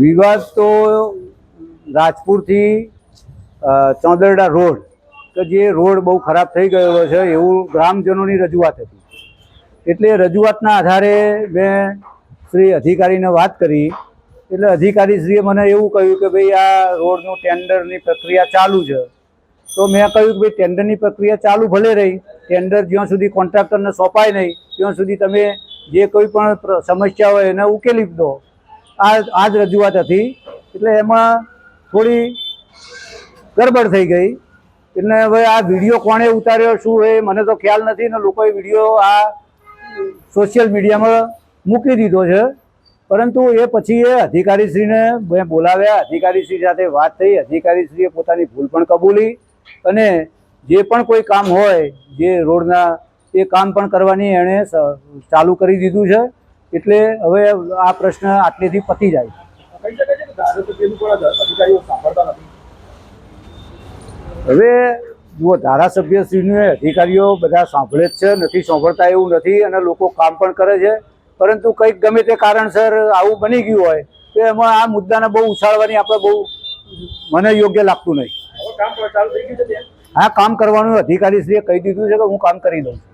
વિવાદ તો રાજપુરથી ચોંદરડા રોડ, કે જે રોડ બહુ ખરાબ થઈ ગયેલો છે એવું ગ્રામજનોની રજૂઆત હતી. એટલે રજૂઆતના આધારે મેં શ્રી અધિકારીને વાત કરી. એટલે અધિકારીશ્રીએ મને એવું કહ્યું કે ભાઈ આ રોડનું ટેન્ડરની પ્રક્રિયા ચાલુ છે. તો મેં કહ્યું કે ભાઈ ટેન્ડરની પ્રક્રિયા ચાલુ ભલે રહી, ટેન્ડર જ્યાં સુધી કોન્ટ્રાક્ટરને સોંપાય નહીં, ત્યાં સુધી તમે જે કોઈ પણ સમસ્યા હોય એને ઉકેલી દો. આ આ જ રજૂઆત હતી. એટલે એમાં થોડી ગડબડ થઈ ગઈ. એટલે હવે આ વીડિયો કોણે ઉતાર્યો, શું એ મને તો ખ્યાલ નથી ને લોકોએ વીડિયો આ સોશિયલ મીડિયામાં મૂકી દીધો છે. પરંતુ એ પછી એ અધિકારીશ્રીને મેં બોલાવ્યા. અધિકારીશ્રી સાથે વાત થઈ. અધિકારીશ્રીએ પોતાની ભૂલ પણ કબૂલી અને જે પણ કોઈ કામ હોય, જે રોડના એ કામ પણ કરવાની એણે ચાલુ કરી દીધું છે. એટલે હવે આ પ્રશ્ન આટલેથી પતી જાય. હવે જુઓ ધારાસભ્યશ્રીને અધિકારીઓ બધા સાંભળે જ છે નથી સાંભળતા એવું નથી અને લોકો કામ પણ કરે છે. પરંતુ કંઈક ગમે તે કારણસર આવું બની ગયું હોય તો એમાં આ મુદ્દાને બહુ ઉછાળવાની આપણે બહુ મને યોગ્ય લાગતું નહીં. હા કામ કરવાનું અધિકારીશ્રીએ કહી દીધું છે કે હું કામ કરી દઉં છું.